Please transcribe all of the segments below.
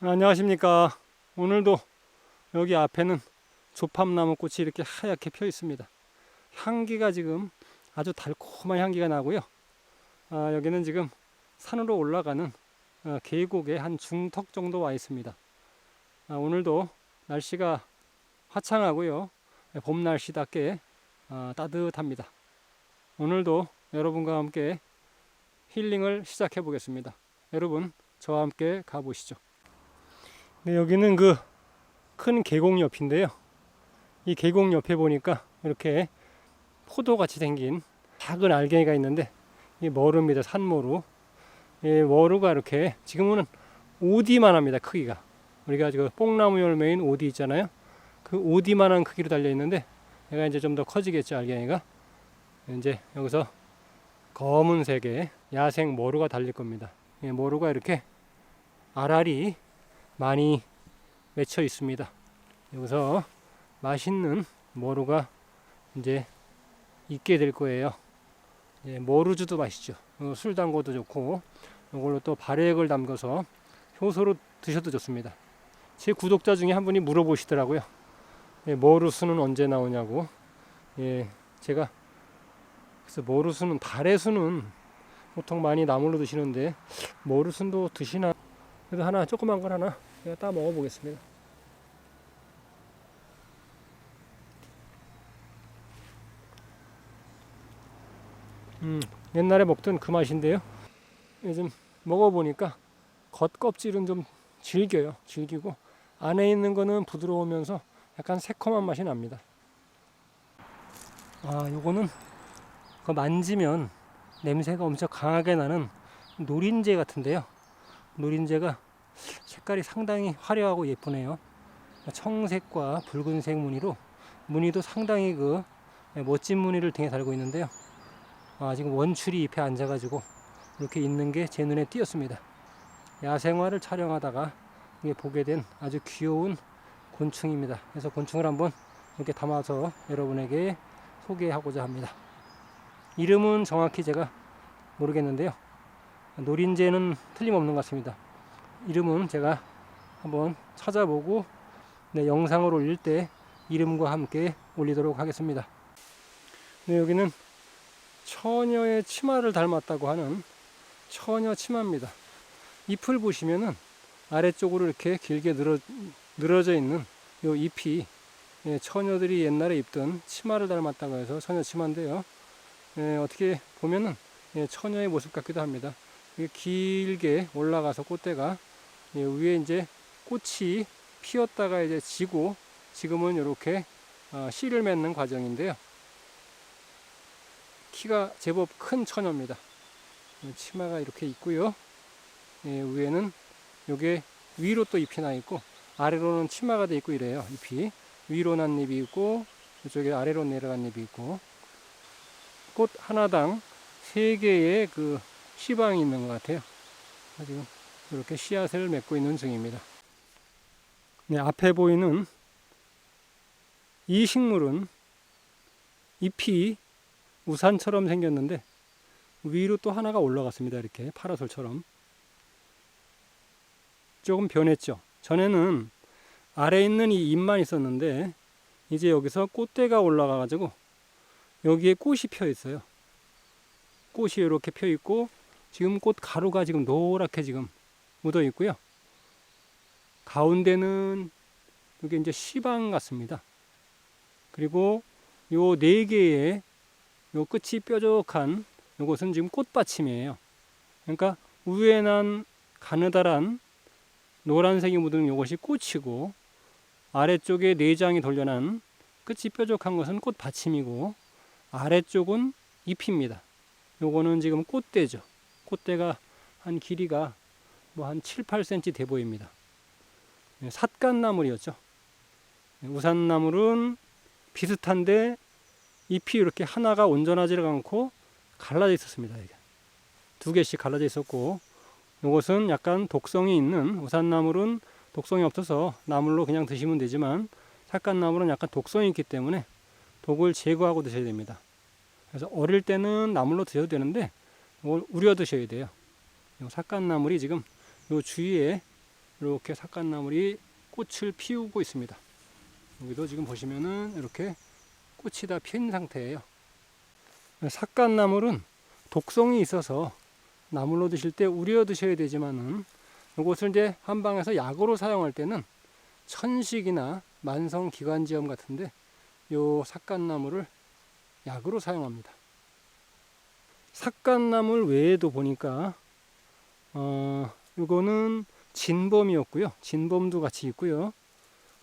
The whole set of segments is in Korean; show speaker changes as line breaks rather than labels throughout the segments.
안녕하십니까. 오늘도 여기 앞에는 조팝나무 꽃이 이렇게 하얗게 펴 있습니다. 향기가 지금 아주 달콤한 향기가 나고요. 아, 여기는 지금 산으로 올라가는 어, 계곡의 한 중턱 정도 와 있습니다. 아, 오늘도 날씨가 화창하고요. 봄 날씨답게 아, 따뜻합니다. 오늘도 여러분과 함께 힐링을 시작해 보겠습니다. 여러분, 저와 함께 가보시죠. 네, 여기는 그 큰 계곡 옆인데요. 이 계곡 옆에 보니까 이렇게 포도 같이 생긴 작은 알갱이가 있는데 이 머루입니다. 산머루. 이 머루가 이렇게 지금은 오디만 합니다. 크기가. 우리가 그 뽕나무 열매인 오디 있잖아요. 그 오디만한 크기로 달려 있는데 얘가 이제 좀 더 커지겠죠, 알갱이가. 이제 여기서 검은색의 야생 머루가 달릴 겁니다. 이 머루가 이렇게 알알이 많이 맺혀 있습니다. 여기서 맛있는 머루가 이제 있게 될 거예요. 예, 머루주도 맛있죠. 어, 술 담궈도 좋고 이걸로 또 발효액을 담궈서 효소로 드셔도 좋습니다. 제 구독자 중에 한 분이 물어보시더라고요. 예, 머루수는 언제 나오냐고. 예, 제가 그래서 머루수는 달의수는 보통 많이 나물로 드시는데 머루순도 드시나? 그래도 하나 조그만 걸 하나 제가 따 먹어보겠습니다. 음, 옛날에 먹던 그 맛인데요. 요즘 먹어보니까 겉껍질은 좀 질겨요. 질기고 안에 있는 거는 부드러우면서 약간 새콤한 맛이 납니다. 아, 요거는 그 만지면 냄새가 엄청 강하게 나는 노린재 같은데요. 노린재가 색깔이 상당히 화려하고 예쁘네요. 청색과 붉은색 무늬로 무늬도 상당히 그 멋진 무늬를 등에 달고 있는데요. 아, 지금 원추리 잎에 앉아가지고 이렇게 있는 게 제 눈에 띄었습니다. 야생화를 촬영하다가 보게 된 아주 귀여운 곤충입니다. 그래서 곤충을 한번 이렇게 담아서 여러분에게 소개하고자 합니다. 이름은 정확히 제가 모르겠는데요. 노린재는 틀림없는 것 같습니다. 이름은 제가 한번 찾아보고 네, 영상을 올릴 때 이름과 함께 올리도록 하겠습니다. 네, 여기는 처녀의 치마를 닮았다고 하는 처녀 치마입니다. 잎을 보시면은 아래쪽으로 이렇게 길게 늘어, 늘어져 있는 요 잎이 예, 처녀들이 옛날에 입던 치마를 닮았다고 해서 처녀 치마인데요. 예, 어떻게 보면은 예, 처녀의 모습 같기도 합니다. 길게 올라가서 꽃대가 예, 위에 이제 꽃이 피었다가 이제 지고 지금은 이렇게 어, 씨를 맺는 과정인데요. 키가 제법 큰 처녀입니다. 예, 치마가 이렇게 있고요. 예, 위에는 요게 위로 또 잎이 나 있고 아래로는 치마가 돼 있고 이래요. 잎이 위로 난 잎이 있고 이쪽에 아래로 내려간 잎이 있고 꽃 하나당 세 개의 그 씨방이 있는 것 같아요. 지금 이렇게 씨앗을 맺고 있는 중입니다. 네, 앞에 보이는 이 식물은 잎이 우산처럼 생겼는데 위로 또 하나가 올라갔습니다. 이렇게 파라솔처럼. 조금 변했죠. 전에는 아래에 있는 이 잎만 있었는데 이제 여기서 꽃대가 올라가 가지고 여기에 꽃이 펴 있어요. 꽃이 이렇게 펴 있고 지금 꽃 가루가 지금 노랗게 지금 묻어 있고요. 가운데는 이게 이제 시방 같습니다. 그리고 요 네 개의 요 끝이 뾰족한 요것은 지금 꽃받침이에요. 그러니까 위에 난 가느다란 노란색이 묻은 요것이 꽃이고 아래쪽에 내장이 돌려난 끝이 뾰족한 것은 꽃받침이고 아래쪽은 잎입니다. 요거는 지금 꽃대죠. 꽃대가 한 길이가 뭐 한 7, 8cm 돼 보입니다. 네, 삿갓나물이었죠. 네, 우산나물은 비슷한데 잎이 이렇게 하나가 온전하지 않고 갈라져 있었습니다. 이게. 두 개씩 갈라져 있었고 이것은 약간 독성이 있는 우산나물은 독성이 없어서 나물로 그냥 드시면 되지만 삿갓나물은 약간 독성이 있기 때문에 독을 제거하고 드셔야 됩니다. 그래서 어릴 때는 나물로 드셔도 되는데 우려 드셔야 돼요. 요 삿갓나물이 지금 요 주위에 이렇게 삭간나물이 꽃을 피우고 있습니다. 여기도 지금 보시면은 이렇게 꽃이 다 핀 상태예요. 삭간나물은 독성이 있어서 나물로 드실 때 우려 드셔야 되지만은 이것을 이제 한방에서 약으로 사용할 때는 천식이나 만성 기관지염 같은데 요 삭간나물을 약으로 사용합니다. 삭간나물 외에도 보니까 어 요거는 진범이었고요. 진범도 같이 있고요.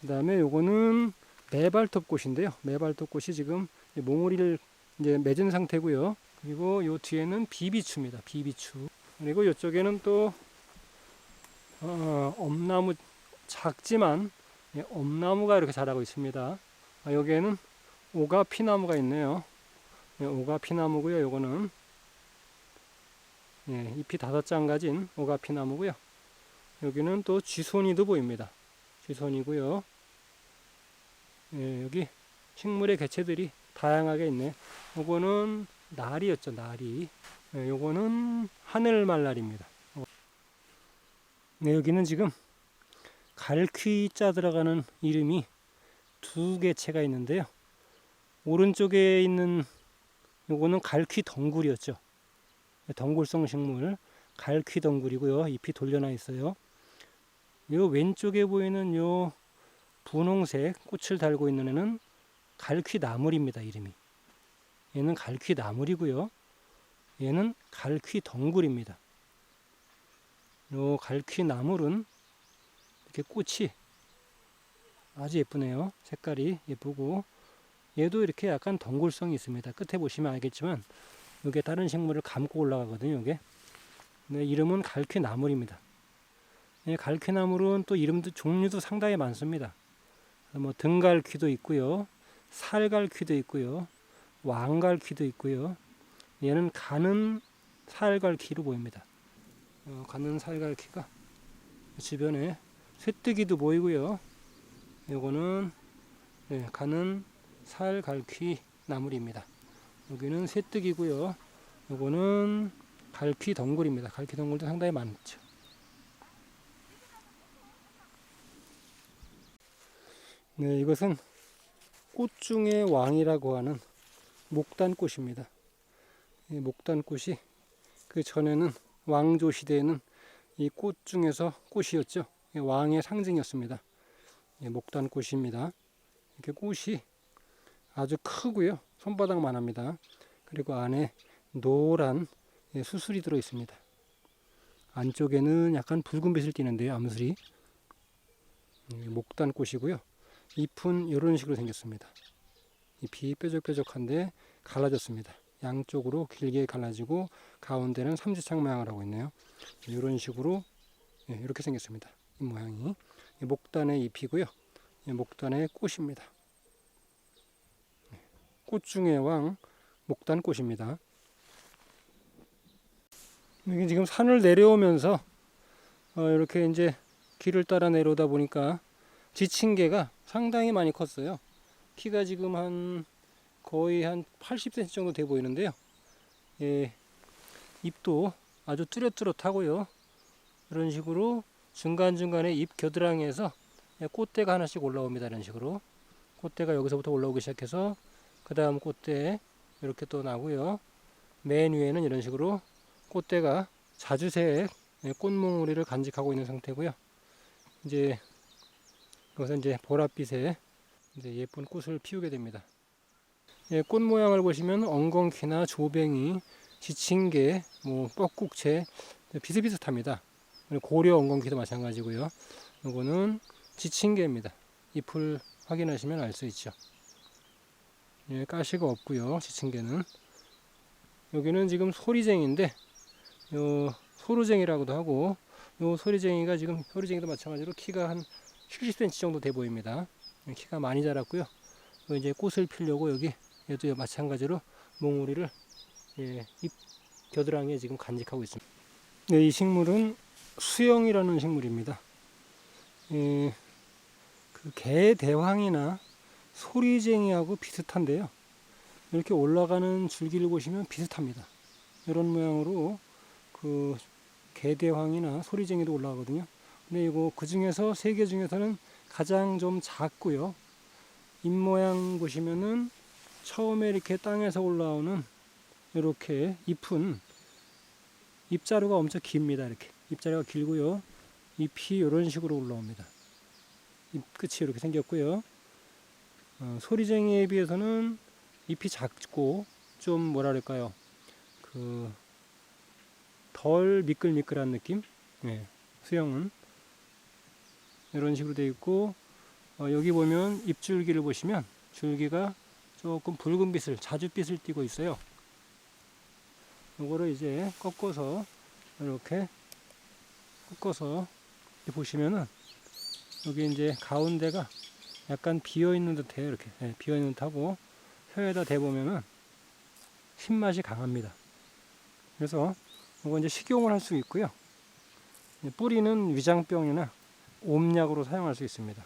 그 다음에 요거는 매발톱꽃인데요. 매발톱꽃이 지금 몽우리를 이제 맺은 상태고요. 그리고 요 뒤에는 비비추입니다. 비비추. 그리고 이쪽에는 또 어, 엄나무 작지만 예, 엄나무가 이렇게 자라고 있습니다. 아, 여기에는 오가피나무가 있네요. 예, 오가피나무고요. 요거는 예, 잎이 다섯 장 가진 오가피 나무고요. 여기는 또 쥐손이도 보입니다. 쥐손이고요. 예, 여기 식물의 개체들이 다양하게 있네. 요거는 나리였죠, 나리. 예, 요거는 하늘말날입니다. 어. 네, 여기는 지금 갈퀴자 들어가는 이름이 두 개체가 있는데요. 오른쪽에 있는 요거는 갈퀴 덩굴이었죠. 덩굴성 식물 갈퀴 덩굴이고요. 잎이 돌려나 있어요. 요 왼쪽에 보이는 요 분홍색 꽃을 달고 있는 애는 갈퀴 나물입니다. 이름이. 얘는 갈퀴 나물이고요. 얘는 갈퀴 덩굴입니다. 요 갈퀴 나물은 이렇게 꽃이 아주 예쁘네요. 색깔이 예쁘고 얘도 이렇게 약간 덩굴성이 있습니다. 끝에 보시면 알겠지만 이게 다른 식물을 감고 올라가거든요. 이게 네, 이름은 갈퀴 나물입니다. 예, 갈퀴 나물은 또 이름도 종류도 상당히 많습니다. 뭐 등갈퀴도 있고요, 살갈퀴도 있고요, 왕갈퀴도 있고요. 얘는 가는 살갈퀴로 보입니다. 어, 가는 살갈퀴가 주변에 쇠뜨기도 보이고요. 요거는 네, 가는 살갈퀴 나물입니다. 여기는 쇠뜨기고요. 요거는 갈퀴 덩굴입니다. 갈퀴 덩굴도 상당히 많죠. 네, 이것은 꽃 중의 왕이라고 하는 목단꽃입니다. 이 목단꽃이 그 전에는 왕조 시대에는 이 꽃 중에서 꽃이었죠. 왕의 상징이었습니다. 목단꽃입니다. 이렇게 꽃이 아주 크고요. 손바닥만 합니다. 그리고 안에 노란 수술이 들어 있습니다. 안쪽에는 약간 붉은 빛을 띠는데요. 암술이. 목단꽃이고요. 잎은 이런 식으로 생겼습니다. 잎이 뾰족뾰족한데 갈라졌습니다. 양쪽으로 길게 갈라지고 가운데는 삼지창 모양을 하고 있네요. 이런 식으로 이렇게 생겼습니다. 이 모양이 목단의 잎이고요. 목단의 꽃입니다. 꽃 중의 왕 목단꽃입니다. 이게 지금 산을 내려오면서 어, 이렇게 이제 길을 따라 내려오다 보니까 지친 개가 상당히 많이 컸어요. 키가 지금 한 거의 한 80cm 정도 돼 보이는데요. 예, 잎도 아주 뚜렷뚜렷하고요. 이런 식으로 중간중간에 잎 겨드랑이에서 꽃대가 하나씩 올라옵니다. 이런 식으로. 꽃대가 여기서부터 올라오기 시작해서 그 다음 꽃대 이렇게 또 나고요. 맨 위에는 이런 식으로 꽃대가 자주색 꽃몽우리를 간직하고 있는 상태고요. 이제 이것은 이제 보랏빛의 이제 예쁜 꽃을 피우게 됩니다. 예, 꽃 모양을 보시면 엉겅퀴나 조뱅이, 지친개, 뭐 뻐꾹채 비슷비슷합니다. 고려 엉겅퀴도 마찬가지고요. 이거는 지친개입니다. 잎을 확인하시면 알 수 있죠. 예, 가시가 없고요. 지친개는 여기는 지금 소리쟁인데 요 소루쟁이라고도 하고 요 소리쟁이가 지금 소리쟁이도 마찬가지로 키가 한 70cm 정도 돼 보입니다. 키가 많이 자랐고요. 이제 꽃을 피려고 여기 얘도 마찬가지로 몽우리를 예, 잎 겨드랑이에 지금 간직하고 있습니다. 네, 이 식물은 수영이라는 식물입니다. 예, 그 개대왕이나 소리쟁이하고 비슷한데요. 이렇게 올라가는 줄기를 보시면 비슷합니다. 이런 모양으로 그 개대왕이나 소리쟁이도 올라가거든요. 근데 이거 그 중에서 세 개 중에서는 가장 좀 작고요. 잎 모양 보시면은 처음에 이렇게 땅에서 올라오는 이렇게 잎은 잎자루가 엄청 깁니다. 이렇게 잎자루가 길고요. 잎이 이런 식으로 올라옵니다. 잎 끝이 이렇게 생겼고요. 어, 소리쟁이에 비해서는 잎이 작고 좀 뭐라 그럴까요? 그 덜 미끌미끌한 느낌? 네, 수영은 이런 식으로 되어 있고 어, 여기 보면 잎줄기를 보시면 줄기가 조금 붉은 빛을 자줏빛을 띠고 있어요. 요거를 이제 꺾어서 이렇게 꺾어서 보시면은 여기 이제 가운데가 약간 비어 있는 듯해요. 이렇게 네, 비어 있는 듯하고 혀에다 대보면은 신맛이 강합니다. 그래서 이거 이제 식용을 할 수 있고요. 뿌리는 위장병이나 옴약으로 사용할 수 있습니다.